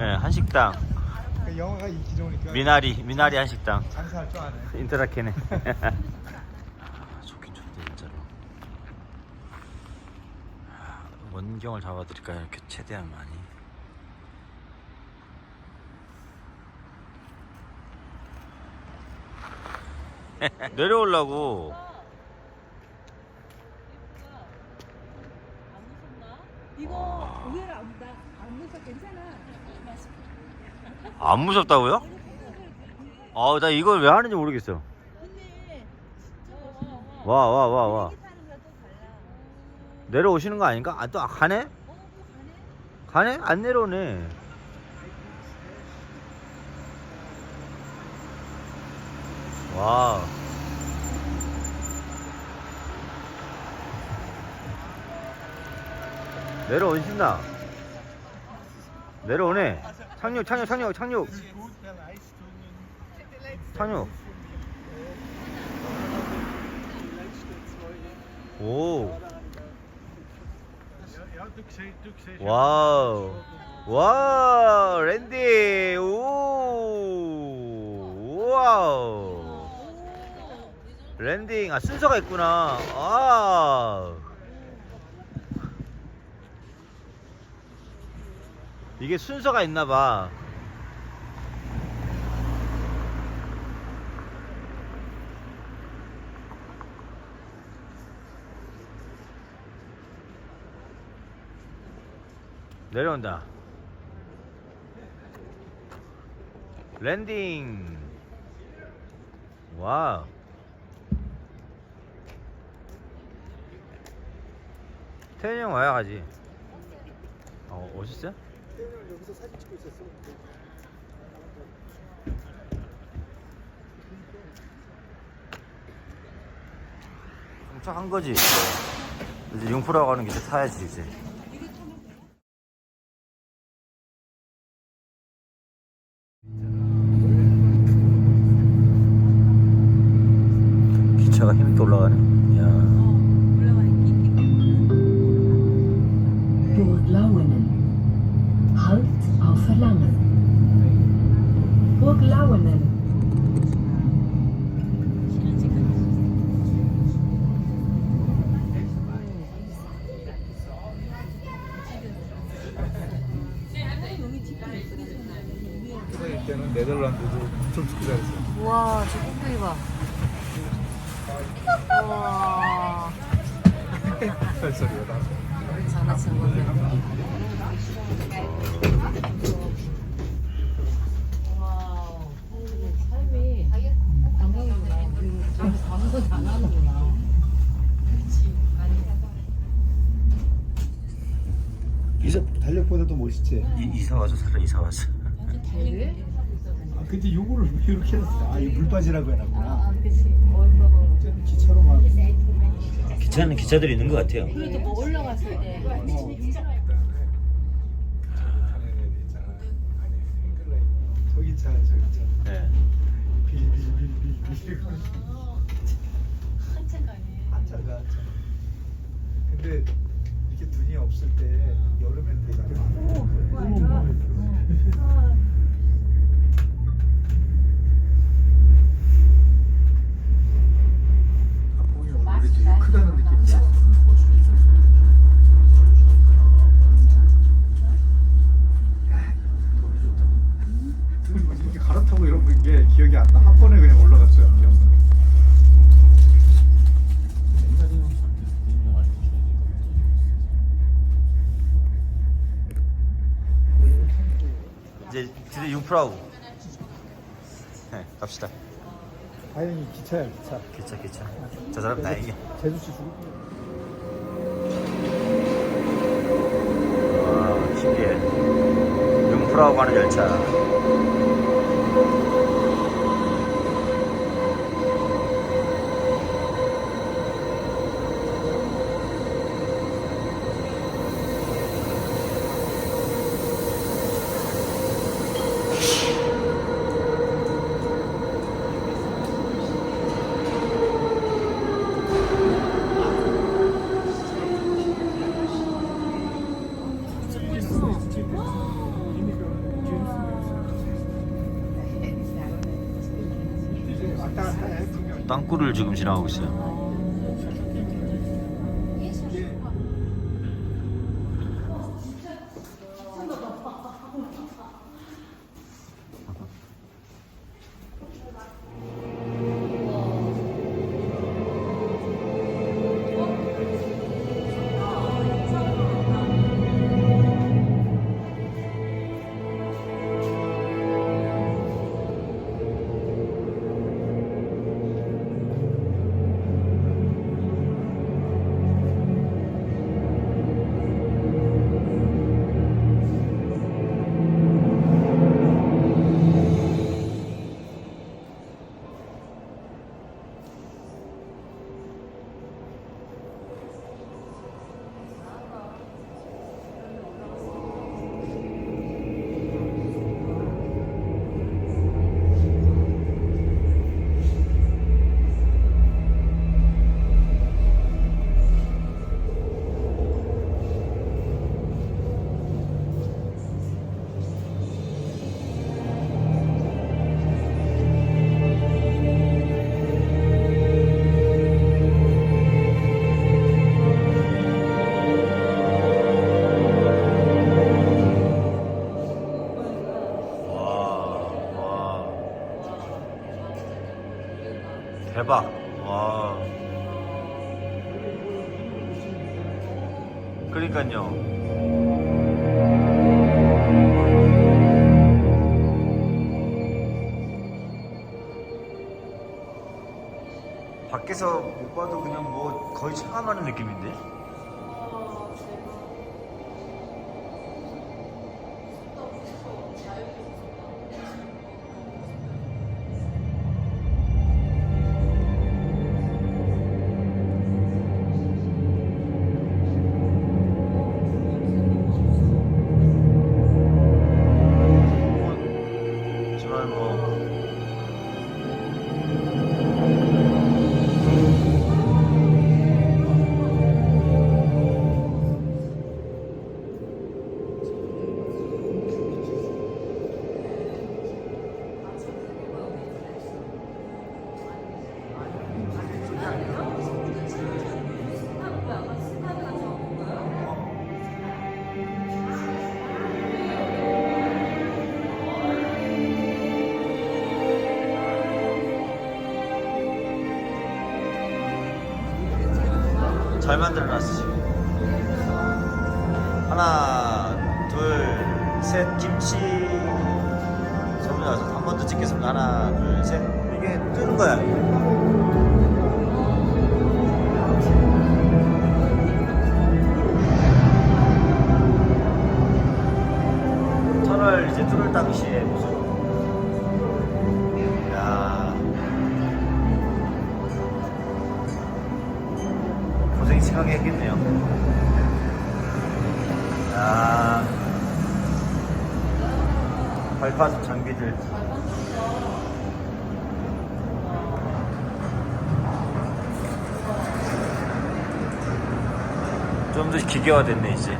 예, 한식당. 그 영화가 인기 좋으니까 미나리, 미나리 한식당. 장사할 줄 아네. 인터라케네. 좋긴 좋대 진짜로. 원경을 잡아드릴까요? 이렇게 최대한 많이. 내려오려고. 이거 의외로 안, 나, 안 무서 괜찮아. 안 무섭다고요? 아, 나 이걸 왜 하는지 모르겠어. 와, 와, 와, 와. 내려오시는 거 아닌가? 아, 또 가네? 가네? 안 내려오네. 와. 내려오신다. 내려오네. 착륙, 착륙, 착륙, 착륙. 착륙. 오. 와우. 와, 랜디. 오. 와우. 랜딩. 아, 순서가 있구나. 아. 이게 순서가 있나 봐. 내려온다. 랜딩. 와우. 태현이 형 와야 가지. 어, 오셨어 요? 여기서 사진 찍고 있었어. 정착한 거지. 이제 융프라고 가는 게 이제 타야지 이제. 때는 네덜란드도 엄청 축구 잘했어. 와, 저 꼭대기 봐. 와, 할 소리가 나. 장난치는 건데. 와우. 삶이 감동이구나. 그리고 저기 방송 잘하는구나. 이사 달력보다도 멋있지. 이, 이사 와서 살아 이사 와서. 왜? 아 근데 요거를 왜 이렇게 해놨어? 아 이 물바지라고 해놨구나. 아, 그치. 어이구. 쟤는 기차로만. 기차는 기차들이 있는 것 같아요. 그래도 뭐 올라갔을 때. 저기 차 저기 차. 네. 빌빌빌빌빌. 한참 가네. 한참 가 한참. 근데 이렇게 눈이 없을 때 여름엔 되게 오, 그거 음. 아니야? 아, 보기 얼굴이 되게 크다는 느낌이야. 뭐 이렇게 갈아타고 이런 게 기억이 안 나. 한 번에 그냥 올라갔어요. 기억. 이제 드디어 융프라우. 네, 갑시다. 다행히 기차야 기차. 기차 기차. 저 사람 다행이야. 제주시 중. 와 신기해. 융프라우 가는 열차. 땅굴을 지금 지나가고 있어요. 그러니까요. 밖에서 못 봐도 그냥 뭐 거의 체감하는 느낌인데? 잘 만들어놨어 지금. 하나 둘셋 김치. 저번에 와서 한 번 더 찍겠습니다 하나 둘셋. 이게 뜨는 거야. 터널 이제 뚫을 당시에 심하게 했겠네요. 아, 발파수 장비들. 좀 더 기계화 됐네 이제.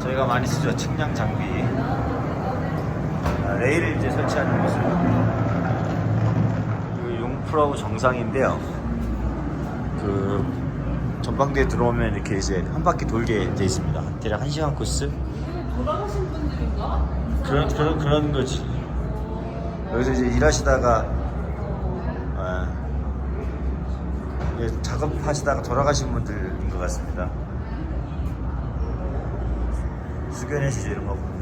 저희가 많이 쓰죠 측량 장비. 아, 레일을 이제 설치하는 모습. 그 용프라우 정상인데요. 그 전방대에 들어오면 이렇게 이제 한 바퀴 돌게 돼 있습니다. 대략 1 시간 코스. 돌아가신 분들인가? 그런 그런 그런 거지. 여기서 이제 일하시다가 아, 예, 작업하시다가 돌아가신 분들인 것 같습니다. 수견해시죠 이런 거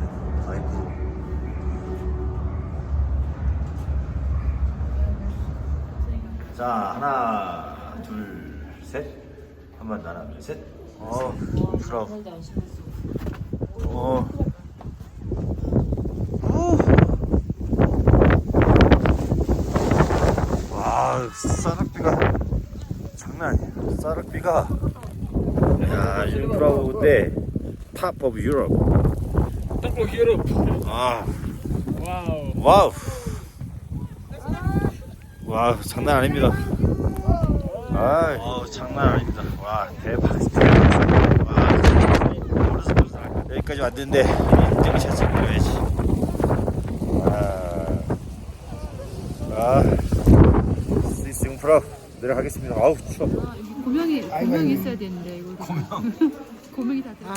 자 하나 둘 셋. 한번 더, 하나 둘 셋. 어 부러워. 어. 후. 와 쌀락비가 장난 아니야 쌀락비가 야 융프라우인데 탑 오브 유럽 Top of Europe. 아 Wow. 와우 와 장난 아닙니다 아 장난 아닙니다 와 대박 대박 와 여기까지 왔는데 인증 샷을 보여야지. 아, 아, 스위스 융프라 내려가겠습니다. 아우 추워. 아, 고명이 고명이 있어야 되는데 이거 고명 고명이 다 들어.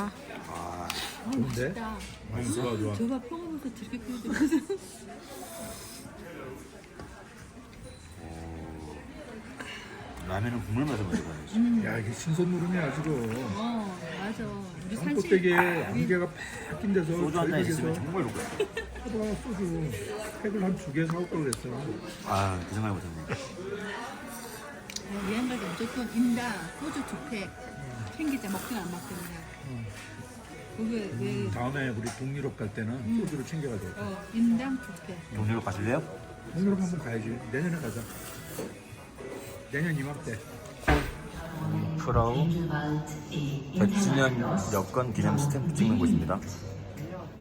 아, 좋은데? 진짜. 좋아 좋아. 저가 평화로서 저렇게 끓여 라면은 국물 맛을 먼저 봐야지. 야 이게 신선 누름이야 지금. 어 맞아. 우리 산꼭대기에 산책 안개가 팍 낀 데서 소주 한잔 절벽에서 있으면 정말 좋을 거야. 하다가 소주 팩을 한 두 개 사올 걸 그랬어. 아, 그 생각 못했네. 여행 갈 때 무조건 인당 소주 두팩 챙기자 먹든 안 먹든 그냥. 그게 왜 다음에 우리 동유럽 갈 때는 소주를 챙겨가지고. 어, 인당 두 팩. 동료로 가실래요? 동유럽 한번 가야지. 내년에 가자. 내년 이맘때. 프라우 Hinterwald E. 100주년 여권 기념 스탬프 찍는 곳입니다.